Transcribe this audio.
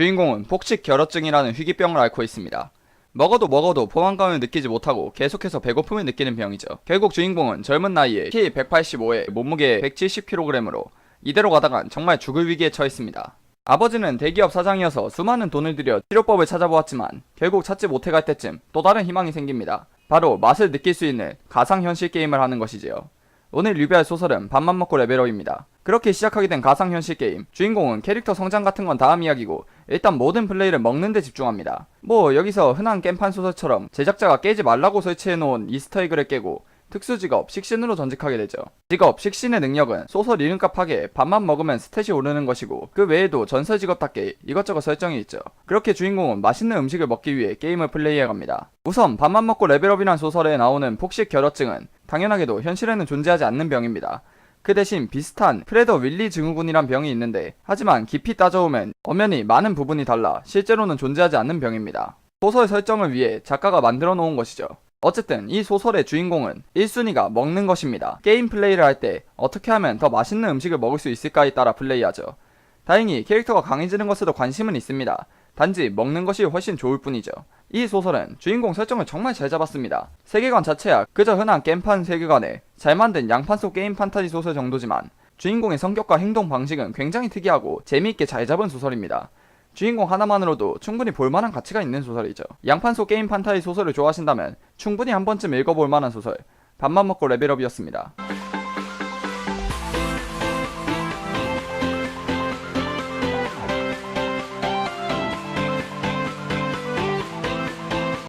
주인공은 폭식 결혈증이라는 희귀병을 앓고 있습니다. 먹어도 먹어도 포만감을 느끼지 못하고 계속해서 배고픔을 느끼는 병이죠. 결국 주인공은 젊은 나이에 키 185에 몸무게 170kg으로 이대로 가다간 정말 죽을 위기에 처했습니다. 아버지는 대기업 사장이어서 수많은 돈을 들여 치료법을 찾아보았지만 결국 찾지 못해 갈 때쯤 또 다른 희망이 생깁니다. 바로 맛을 느낄 수 있는 가상현실 게임을 하는 것이지요. 오늘 리뷰할 소설은 밥만 먹고 레벨업입니다. 그렇게 시작하게 된 가상현실 게임, 주인공은 캐릭터 성장 같은 건 다음 이야기고 일단 모든 플레이를 먹는 데 집중합니다. 뭐 여기서 흔한 겜판 소설처럼 제작자가 깨지 말라고 설치해놓은 이스터에그를 깨고 특수 직업 식신으로 전직하게 되죠. 직업 식신의 능력은 소설 이름값 하게 밥만 먹으면 스탯이 오르는 것이고 그 외에도 전설 직업답게 이것저것 설정이 있죠. 그렇게 주인공은 맛있는 음식을 먹기 위해 게임을 플레이해갑니다. 우선 밥만 먹고 레벨업이란 소설에 나오는 폭식 결혈증은 당연하게도 현실에는 존재하지 않는 병입니다. 그 대신 비슷한 프레더 윌리 증후군이란 병이 있는데 하지만 깊이 따져보면 엄연히 많은 부분이 달라 실제로는 존재하지 않는 병입니다. 소설 설정을 위해 작가가 만들어 놓은 것이죠. 어쨌든 이 소설의 주인공은 1순위가 먹는 것입니다. 게임 플레이를 할 때 어떻게 하면 더 맛있는 음식을 먹을 수 있을까에 따라 플레이하죠. 다행히 캐릭터가 강해지는 것에도 관심은 있습니다. 단지 먹는 것이 훨씬 좋을 뿐이죠. 이 소설은 주인공 설정을 정말 잘 잡았습니다. 세계관 자체야 그저 흔한 겜판 세계관에 잘 만든 양판 속 게임 판타지 소설 정도지만 주인공의 성격과 행동 방식은 굉장히 특이하고 재미있게 잘 잡은 소설입니다. 주인공 하나만으로도 충분히 볼만한 가치가 있는 소설이죠. 양판 속 게임 판타지 소설을 좋아하신다면 충분히 한 번쯤 읽어볼 만한 소설 밥만 먹고 레벨업이었습니다.